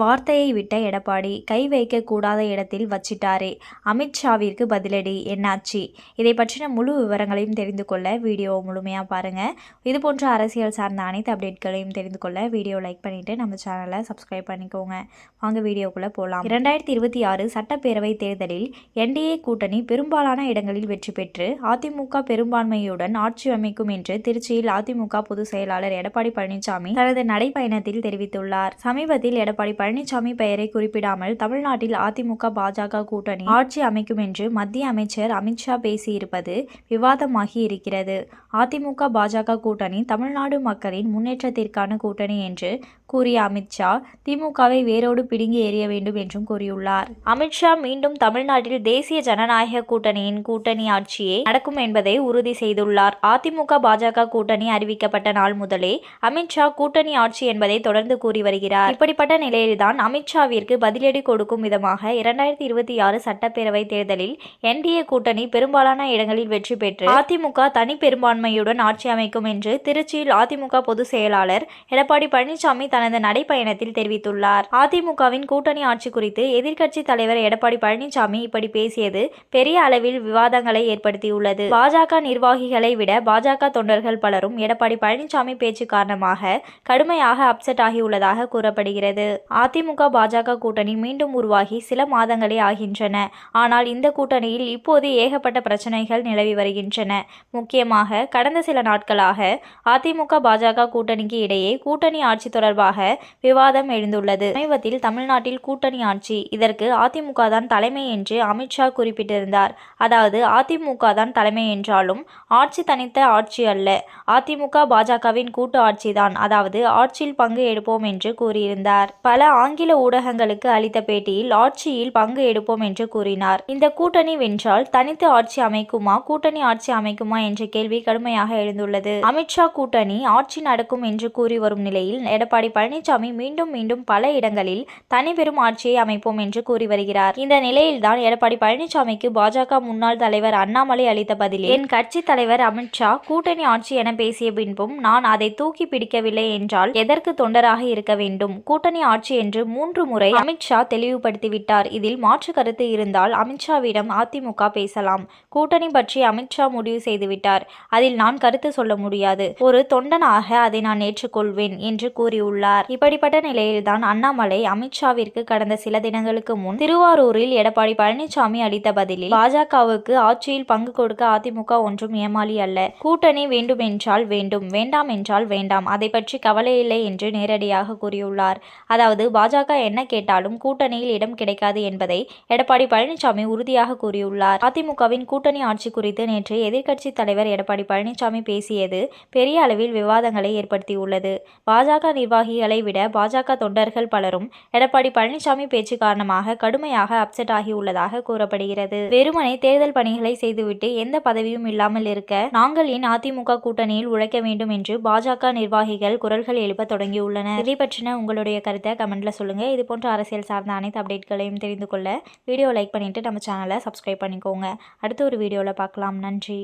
வார்த்தையை விட்ட எடப்பாடி கை வைக்கக்கூடாத இடத்தில் வச்சிட்டாரே. அமித்ஷாவிற்கு பதிலடி என்னாச்சு? இதை பற்றின முழு விவரங்களையும் தெரிந்து கொள்ள வீடியோ முழுமையாக பாருங்கள் இது போன்ற அரசியல் சார்ந்த அனைத்து அப்டேட்களையும் தெரிந்து கொள்ள வீடியோ லைக் பண்ணிவிட்டு நம்ம சேனலை சப்ஸ்கிரைப் பண்ணிக்கோங்க. வாங்க வீடியோக்குள்ளே போகலாம் இரண்டாயிரத்தி இருபத்தி ஆறு சட்டப்பேரவை தேர்தலில் என்டிஏ கூட்டணி பெரும்பாலான இடங்களில் வெற்றி பெற்று அதிமுக பெரும்பான்மையுடன் ஆட்சி அமைக்கும் என்று திருச்சியில் அதிமுக பொதுச் செயலாளர் எடப்பாடி பழனிசாமி தனது நடைப்பயணத்தில் தெரிவித்துள்ளார். சமீபத்தில் எடப்பாடி பழனிசாமி பெயரை குறிப்பிடாமல் தமிழ்நாட்டில் அதிமுக பாஜக கூட்டணி ஆட்சி அமைக்கும் என்று மத்திய அமைச்சர் அமித்ஷா பேசியிருப்பது விவாதமாகி இருக்கிறது. அதிமுக பாஜக கூட்டணி தமிழ்நாடு மக்களின் முன்னேற்றத்திற்கான கூட்டணி என்று கூறிய அமித்ஷா திமுகவை வேரோடு பிடுங்கி எறிய வேண்டும் என்றும் கூறியுள்ளார். அமித்ஷா மீண்டும் தமிழ்நாட்டில் தேசிய ஜனநாயக கூட்டணியின் கூட்டணி ஆட்சியே நடக்கும் என்பதை உறுதி செய்துள்ளார். அதிமுக பாஜக கூட்டணி அறிவிக்கப்பட்ட நாள் முதலே அமித்ஷா கூட்டணி ஆட்சி என்பதை தொடர்ந்து கூறி வருகிறார். இப்படிப்பட்ட நிலையில் நிலையில்தான் அமித்ஷாவிற்கு பதிலடி கொடுக்கும் விதமாக இரண்டாயிரத்தி இருபத்தி ஆறு சட்டப்பேரவை தேர்தலில் என்டிஏ கூட்டணி பெரும்பாலான இடங்களில் வெற்றி பெற்று அதிமுக தனி பெரும்பான்மையுடன் ஆட்சி அமைக்கும் என்று திருச்சியில் அதிமுக பொதுச் செயலாளர் எடப்பாடி பழனிசாமி தனது நடைப்பயணத்தில் தெரிவித்துள்ளார். அதிமுகவின் கூட்டணி ஆட்சி குறித்து எதிர்க்கட்சி தலைவர் எடப்பாடி பழனிசாமி இப்படி பேசியது பெரிய அளவில் விவாதங்களை ஏற்படுத்தியுள்ளது. பாஜக நிர்வாகிகளை விட பாஜக தொண்டர்கள் பலரும் எடப்பாடி பழனிசாமி பேச்சு காரணமாக கடுமையாக அப்செட் ஆகியுள்ளதாக கூறப்படுகிறது. அதிமுக பாஜக கூட்டணி மீண்டும் உருவாகி சில மாதங்களே ஆகின்றன. ஆனால் இந்த கூட்டணியில் இப்போது ஏகப்பட்ட பிரச்சனைகள் நிலவி வருகின்றன. முக்கியமாக கடந்த சில நாட்களாக அதிமுக பாஜக கூட்டணிக்கு இடையே கூட்டணி ஆட்சி தொடர்பாக விவாதம் எழுந்துள்ளது. சமீபத்தில் தமிழ்நாட்டில் கூட்டணி ஆட்சி இதற்கு அதிமுக தான் தலைமை என்று அமித்ஷா குறிப்பிட்டிருந்தார். அதாவது அதிமுக தான் தலைமை என்றாலும் ஆட்சி தனித்த ஆட்சி அல்ல. அதிமுக பாஜகவின் கூட்டு ஆட்சிதான். அதாவது ஆட்சியில் பங்கு எடுப்போம் என்று கூறியிருந்தார். பல ஆங்கில ஊடகங்களுக்கு அளித்த பேட்டியில் ஆட்சியில் பங்கு எடுப்போம் என்று கூறினார். இந்த கூட்டணி வென்றால் தனித்து ஆட்சி அமைக்குமா கூட்டணி ஆட்சி அமைக்குமா என்ற கேள்வி கடுமையாக எழுந்துள்ளது. அமித்ஷா கூட்டணி ஆட்சி நடக்கும் என்று கூறி வரும் நிலையில் எடப்பாடி பழனிசாமி மீண்டும் மீண்டும் பல இடங்களில் தனி பெரும் ஆட்சியை அமைப்போம் என்று கூறி வருகிறார். இந்த நிலையில்தான் எடப்பாடி பழனிசாமிக்கு பாஜக முன்னாள் தலைவர் அண்ணாமலை அளித்த பதிலில் என் கட்சி தலைவர் அமித்ஷா கூட்டணி ஆட்சி என பேசிய பின்பும் நான் அதை தூக்கி பிடிக்கவில்லை என்றால் எதற்கு தொண்டராக இருக்க வேண்டும்? கூட்டணி ஆட்சி என்று மூன்று முறை அமித்ஷா தெளிவுபடுத்திவிட்டார் இதில் மாற்று கருத்து இருந்தால் அமித்ஷாவிடம் அதிமுக பேசலாம். கூட்டணி பற்றி அமித்ஷா முடிவு செய்துவிட்டார் அதில் நான் கருத்து சொல்ல முடியாது. ஒரு தொண்டனாக அதை நான் ஏற்றுக்கொள்வேன் என்று கூறியுள்ளார். இப்படிப்பட்ட நிலையில்தான் அண்ணாமலை அமித்ஷாவிற்கு கடந்த சில தினங்களுக்கு முன் திருவாரூரில் எடப்பாடி பழனிசாமி அளித்த பதிலில் பாஜகவுக்கு ஆட்சியில் பங்கு கொடுக்க அதிமுக ஒன்றும் ஏமாளி அல்ல. கூட்டணி வேண்டுமென்றால் வேண்டும் வேண்டாம் என்றால் வேண்டாம். அதை பற்றி கவலையில்லை என்று நேரடியாக கூறியுள்ளார். அதாவது பாஜக என்ன கேட்டாலும் கூட்டணியில் இடம் கிடைக்காது என்பதை எடப்பாடி பழனிசாமி உறுதியாக கூறியுள்ளார். அதிமுகவின் கூட்டணி ஆட்சி குறித்து நேற்று எதிர்க்கட்சி தலைவர் எடப்பாடி பழனிசாமி பேசியது பெரிய அளவில் விவாதங்களை ஏற்படுத்தியுள்ளது. பாஜக நிர்வாகிகளை விட பாஜக தொண்டர்கள் பலரும் எடப்பாடி பழனிசாமி பேச்சு காரணமாக கடுமையாக அப்செட் ஆகியுள்ளதாக கூறப்படுகிறது. வெறுமனை தேர்தல் பணிகளை செய்துவிட்டு எந்த பதவியும் இல்லாமல் இருக்க நாங்கள் ஏன் அதிமுக கூட்டணியில் உழைக்க வேண்டும் என்று பாஜக நிர்வாகிகள் குரல்கள் எழுப்ப தொடங்கியுள்ளனர். இதை பற்றின உங்களுடைய கருத்தை கமெண்ட்ல சொல்லுங்கள் இது போன்ற அரசியல் சார்ந்த அனைத்து அப்டேட்களையும் தெரிந்து கொள்ள வீடியோ லைக் பண்ணிவிட்டு நம்ம சேனலை சப்ஸ்கிரைப் பண்ணிக்கோங்க. அடுத்த ஒரு வீடியோவில் பார்க்கலாம். நன்றி.